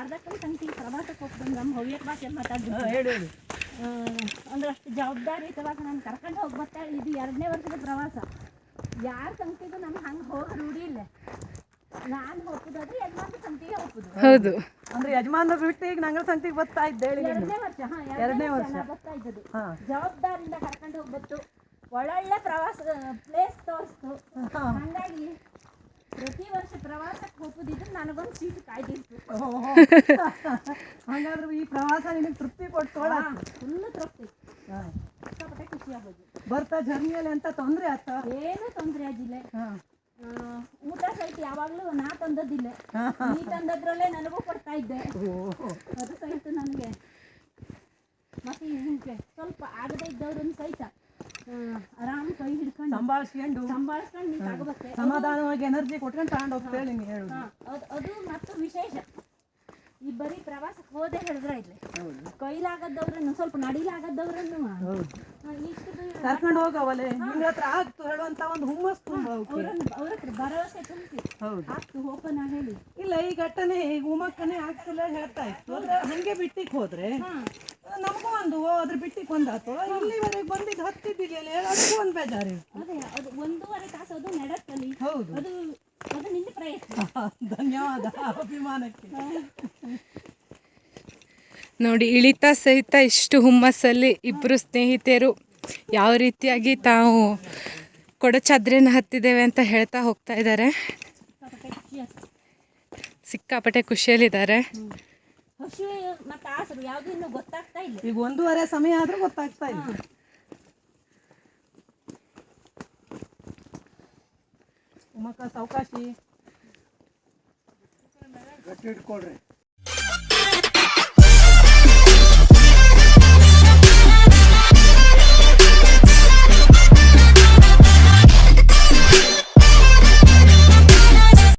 ಶಾರದಕ್ಕನ ಸಂಗತಿ ಪ್ರವಾಸಕ್ಕೆ ಹೋಗ್ಬಂದು ನಮ್ಮ ಹವ್ಯಕ ಭಾಷೆ ಮಾತಾಡ್ದು ಹೇಳಿ ಹೇಳಿ. ಅಂದ್ರೆ ಅಷ್ಟು ಜವಾಬ್ದಾರಿಯುತವಾಗಿ ನಾನು ಕರ್ಕೊಂಡು ಹೋಗಿ ಬರ್ತಾ ಇದು ಎರಡನೇ ವರ್ಷದ ಪ್ರವಾಸ. ಯಾರ ಸಂಗತಿಗೂ ನಮ್ಗೆ ಹಂಗೆ ಹೋಗಿ ರೂಢಿ ಇಲ್ಲ. ನಾನು ಹೋಗ್ತಿದ್ದದು ಯಜಮಾನ ಸಂತಿಗೆ ಹೋಗ್ಬೋದು ಹೌದು. ಅಂದ್ರೆ ಯಜಮಾನ ಬಿಟ್ಟು ಈಗ ನಂಗಳ ಸಂತಿಗೆ ಬರ್ತಾ ಇದ್ದೆ ಹೇಳಿ ಎರಡನೇ ವರ್ಷ ಹಾ ಎರಡನೇ ವರ್ಷ. ಬರ್ತಾ ಇದ್ದದ್ದು. ಜವಾಬ್ದಾರಿಯಿಂದ ಕರ್ಕೊಂಡು ಹೋಗ್ಬತ್ತು ಒಳ್ಳೊಳ್ಳೆ ಪ್ರವಾಸ ಪ್ಲೇಸ್ ತೋರಿಸ್ತು. ಹಂಗಾಗಿ ಪ್ರತಿ ವರ್ಷ ಪ್ರವಾಸಕ್ಕೆ ಹೋಗೋದಿದ್ರೆ ನನಗೊಂದು ಸೀಟ್ ಕಾಯ್ದಿತ್ತು ಹಂಗಾದ್ರೆ ಈ ಪ್ರವಾಸ ನಿನಗೆ ತೃಪ್ತಿ ಕೊಟ್ಟು ಫುಲ್ ತೃಪ್ತಿ. ಸಿಕ್ಕಾಪಟ್ಟೆ ಖುಷಿ ಆಗೋದು ಬರ್ತಾ ಜರ್ನಿಯಲ್ಲಿ ಅಂತ ತೊಂದರೆ ಆತ ಏನೂ ತೊಂದರೆ ಆಗಿಲ್ಲ. ಊಟ ಸಹಿತ ಯಾವಾಗಲೂ ನಾ ತಂದದ್ದಿಲ್ಲ. ಈ ನೀ ತಂದದ್ರಲ್ಲೇ ನನಗೂ ಕೊಡ್ತಾ ಇದ್ದೆ. ಓಹೋ. ಅದು ಸಹಿತ ನನಗೆ. ಮತ್ತೆ ಸ್ವಲ್ಪ ಆಗದೇ ಇದ್ದವ್ರನ್ನ ಸಹಿತ ಆರಾಮ್ ಕೈ ಹಿಡ್ಕೊಂಡು ಸಂಭಾಳಿಸ್ಕೊಂಡು ಸಂಭಾಳಿಸ್ಕೊಂಡು ತಗೋಬೇಕು ಸಮಾಧಾನವಾಗಿ ಎನರ್ಜಿ ಕೊಟ್ಕೊಂಡು ತಗೊಂಡು ಹೋಗ್ತೇವೆ ನಿಮ್ಗೆ ಹೇಳು ಅದು ಅದು ಮತ್ತು ವಿಶೇಷ. ಈ ಬರೀ ಪ್ರವಾಸಕ್ಕೆ ಹೋದೆ ಹೇಳಿದ್ರೆ ಇಲ್ಲಿ. ಕೈಲಾಗದವ್ರನ್ನು ಸ್ವಲ್ಪ ನಡಿಲಾಗದವ್ರನ್ನು ಕರ್ಕೊಂಡು ಹೋಗವಲೆ? ನಿಮ್ಗೆ ಹತ್ರ ಆಗ್ತು ಹೇಳುವಂತ ಒಂದು ಹುಮ್ಮಸ್ ತುಂಬ ಅವ್ರ ಹತ್ರ ಭರವಸೆ ತುಂಬಿ. ಆಗ್ತು ಹೋಪನ ಹೇಳಿ. ಇಲ್ಲ ಈ ಘಟನೆ ಈಗ ಉಮಕ್ಕನೆ ಆಗ್ತಿಲ್ಲ ಹೇಳ್ತಾ ಇತ್ತು. ಹಂಗೆ ಬಿಟ್ಟಿಗೆ ಹೋದ್ರೆ ಓ, ಬಂದಾತು? ಇಲ್ಲಿವರೆಗೆ ಬಂದಿದ್ದು ಹತ್ತಿದ್ದಿಲ್ಲ ಅದಕ್ಕೂ ಒಂದು ಬೇಜಾರು ಅದೇ ಅದು ಒಂದೂವರೆ ತಾಸು ಅದು ನಡತ್ತಲ್ಲಿ ಹೌದು. ಅದು ಅದು ನಿನ್ನ ಪ್ರಯತ್ನ. ಧನ್ಯವಾದ ಅಭಿಮಾನಕ್ಕೆ. ನೋಡಿ ಇಳಿತಾ ಸಹಿತ ಇಷ್ಟು ಹುಮ್ಮಸ್ಸಲ್ಲಿ ಇಬ್ಬರು ಸ್ನೇಹಿತೆಯರು ಯಾವ ರೀತಿಯಾಗಿ ತಾವು ಕೊಡಚಾದ್ರಿನ ಹತ್ತಿದ್ದೇವೆ ಅಂತ ಹೇಳ್ತಾ ಹೋಗ್ತಾ ಇದ್ದಾರೆ. ಸಿಕ್ಕಾಪಟ್ಟೆ ಖುಷಿಯಲ್ಲಿದ್ದಾರೆ. ಯಾವುದು ಇನ್ನೂ ಗೊತ್ತಾಗ್ತಾ ಇಲ್ಲ. ಈಗ ಒಂದೂವರೆ ಸಮಯ ಆದ್ರೂ ಗೊತ್ತಾಗ್ತಾ ಇಲ್ಲ. ಉಮಕ್ಕ ಸಾವಕಾಶಿ ಗಟ್ಟಿ ಇಟ್ಕೊಳ್ರಿ